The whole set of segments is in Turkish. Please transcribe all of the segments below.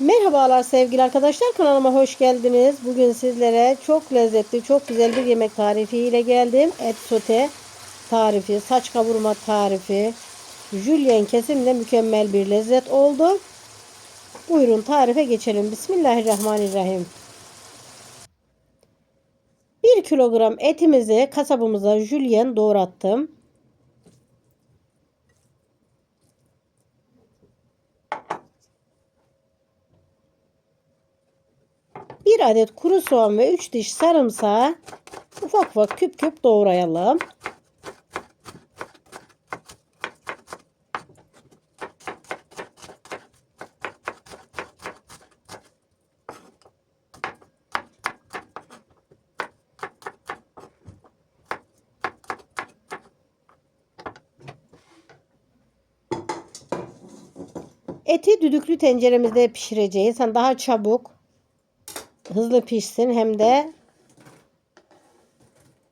Merhabalar sevgili arkadaşlar kanalıma hoş geldiniz. Bugün sizlere çok lezzetli çok güzel bir yemek tarifi ile geldim. Et sote tarifi, saç kavurma tarifi, jülyen kesimde mükemmel bir lezzet oldu. Buyurun tarife geçelim. Bismillahirrahmanirrahim. 1 kilogram etimizi kasabımıza jülyen doğrattım. Bir adet kuru soğan ve 3 diş sarımsağı ufak ufak küp küp doğrayalım. Eti düdüklü tenceremizde pişireceğiz. Yani daha çabuk hızlı pişsin hem de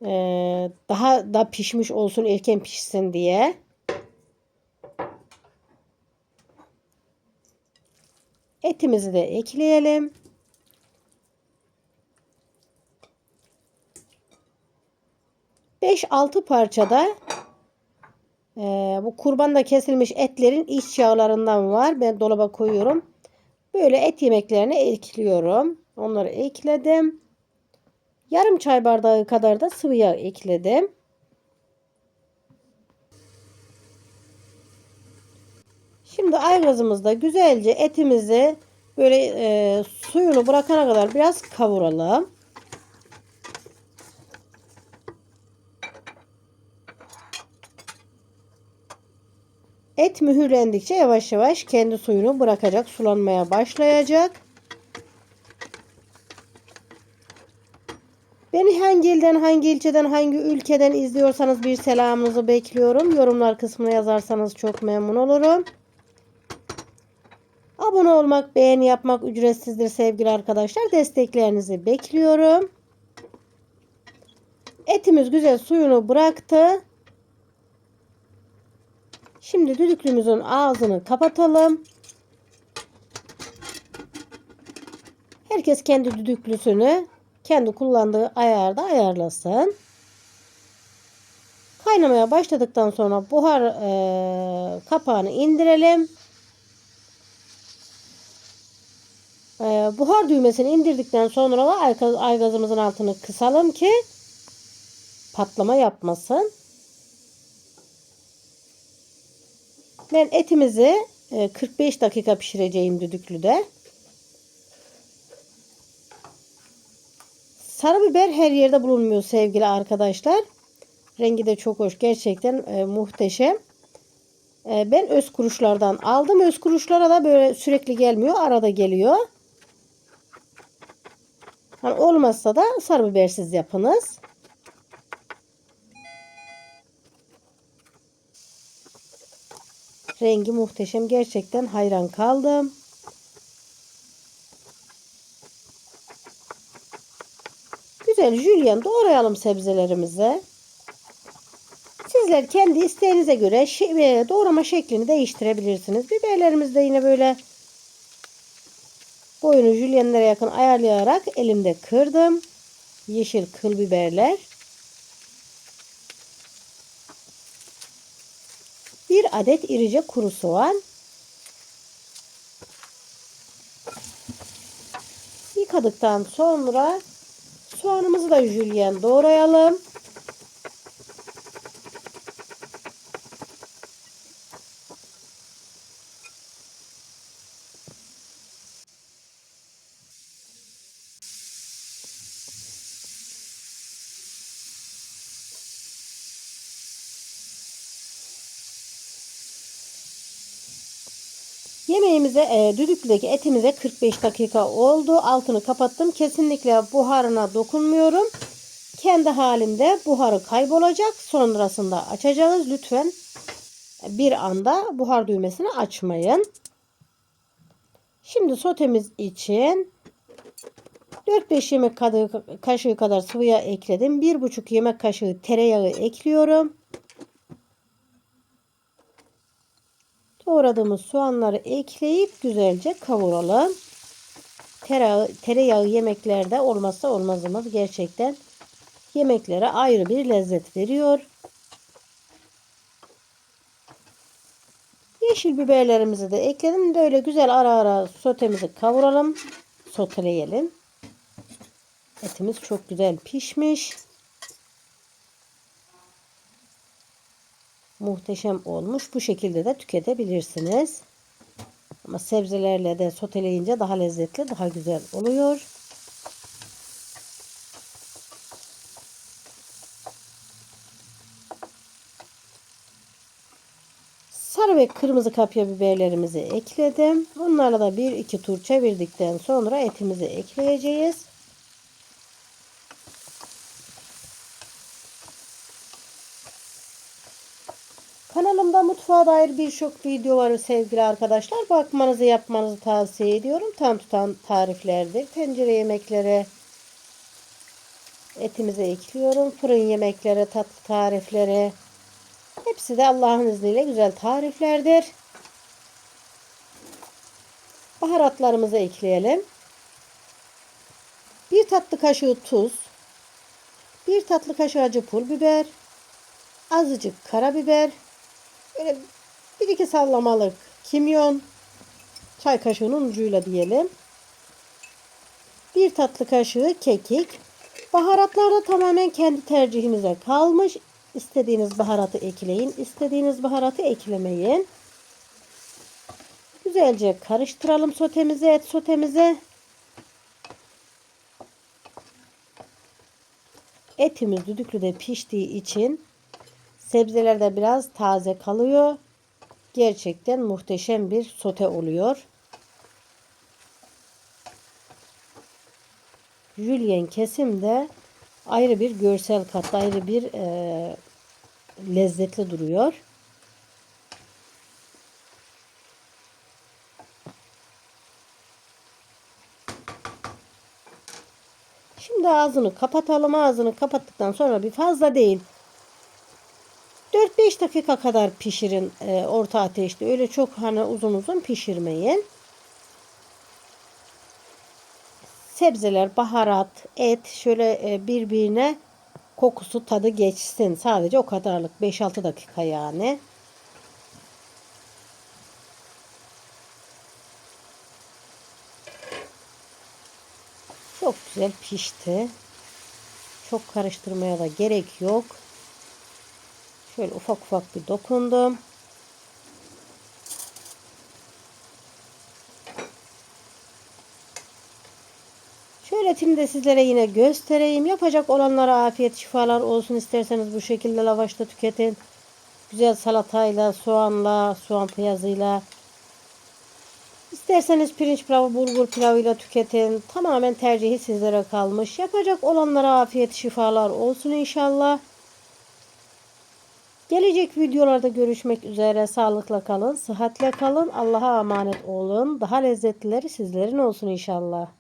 e, daha da pişmiş olsun erken pişsin diye. Etimizi de ekleyelim. Beş altı parçada e, bu kurbanda kesilmiş etlerin iç yağlarından var. Ben dolaba koyuyorum. Böyle et yemeklerine ekliyorum. Onları ekledim. Yarım çay bardağı kadar da sıvı yağ ekledim. Şimdi aygazımızda güzelce etimizi böyle e, suyunu bırakana kadar biraz kavuralım. Et mühürlendikçe yavaş yavaş kendi suyunu bırakacak, sulanmaya başlayacak. Beni hangi ilden, hangi ilçeden, hangi ülkeden izliyorsanız bir selamınızı bekliyorum. Yorumlar kısmına yazarsanız çok memnun olurum. Abone olmak, beğeni yapmak ücretsizdir sevgili arkadaşlar. Desteklerinizi bekliyorum. Etimiz güzel suyunu bıraktı. Şimdi düdüklümüzün ağzını kapatalım. Herkes kendi düdüklüsünü kendi kullandığı ayarda ayarlasın. Kaynamaya başladıktan sonra buhar e, kapağını indirelim. E, buhar düğmesini indirdikten sonra da aygazımızın altını kısalım ki patlama yapmasın. Ben etimizi 45 dakika pişireceğim düdüklüde. Sarı biber her yerde bulunmuyor sevgili arkadaşlar. Rengi de çok hoş. Gerçekten e, muhteşem. E, ben öz kuruşlardan aldım. Öz kuruşlara da böyle sürekli gelmiyor. Arada geliyor. Hani olmazsa da sarı bibersiz yapınız. Rengi muhteşem. Gerçekten hayran kaldım. Güzel jülyen doğrayalım sebzelerimizi. Sizler kendi isteğinize göre e, doğrama şeklini değiştirebilirsiniz. Biberlerimizi de yine böyle boyunu jülyenlere yakın ayarlayarak elimde kırdım. Yeşil kıl biberler. Bir adet irice kuru soğan. Yıkadıktan sonra soğanımızı da jülyen doğrayalım. Yemeğimize, e, düdüklüdeki etimize 45 dakika oldu. Altını kapattım. Kesinlikle buharına dokunmuyorum. Kendi halinde buharı kaybolacak. Sonrasında açacağız. Lütfen bir anda buhar düğmesini açmayın. Şimdi sotemiz için 4-5 yemek kaşığı kadar sıvı yağ ekledim. 1,5 yemek kaşığı tereyağı ekliyorum. Doğradığımız soğanları ekleyip güzelce kavuralım. tereyağı, tereyağı yemeklerde olmazsa olmazımız gerçekten yemeklere ayrı bir lezzet veriyor. Yeşil biberlerimizi de ekledim. Böyle güzel ara ara sotemizi kavuralım. Soteleyelim. Etimiz çok güzel pişmiş. Muhteşem olmuş. Bu şekilde de tüketebilirsiniz. Ama sebzelerle de soteleyince daha lezzetli, daha güzel oluyor. Sarı ve kırmızı kapya biberlerimizi ekledim. Bunlarla da bir iki tur çevirdikten sonra etimizi ekleyeceğiz. Kanalımda mutfağa dair birçok video var sevgili arkadaşlar. Bakmanızı yapmanızı tavsiye ediyorum. Tam tutan tariflerdir. Tencere yemekleri etimize ekliyorum. Fırın yemekleri, tatlı tarifleri. Hepsi de Allah'ın izniyle güzel tariflerdir. Baharatlarımızı ekleyelim. Bir tatlı kaşığı tuz. Bir tatlı kaşığı acı pul biber. Azıcık karabiber. Böyle bir iki sallamalık kimyon. Çay kaşığının ucuyla diyelim. Bir tatlı kaşığı kekik. Baharatlar da tamamen kendi tercihinize kalmış. İstediğiniz baharatı ekleyin. istediğiniz baharatı eklemeyin. Güzelce karıştıralım sotemizi, et sotemizi. Etimiz düdüklüde piştiği için sebzeler de biraz taze kalıyor. Gerçekten muhteşem bir sote oluyor. Jülyen kesim de ayrı bir görsel kat, ayrı bir e, lezzetli duruyor. Şimdi ağzını kapatalım. Ağzını kapattıktan sonra bir fazla değil. 4-5 dakika kadar pişirin e, orta ateşte. Öyle çok hani uzun uzun pişirmeyin. Sebzeler, baharat, et şöyle e, birbirine kokusu tadı geçsin. Sadece o kadarlık 5-6 dakika yani. Çok güzel pişti. Çok karıştırmaya da gerek yok. Şöyle ufak ufak bir dokundum. Şöyle de sizlere yine göstereyim. Yapacak olanlara afiyet şifalar olsun. İsterseniz bu şekilde lavaşta tüketin. Güzel salatayla, soğanla, soğan piyazıyla. İsterseniz pirinç pilavı, bulgur pilavıyla tüketin. Tamamen tercihi sizlere kalmış. Yapacak olanlara afiyet şifalar olsun inşallah. Gelecek videolarda görüşmek üzere. Sağlıkla kalın, sıhhatle kalın. Allah'a emanet olun. Daha lezzetlileri sizlerin olsun inşallah.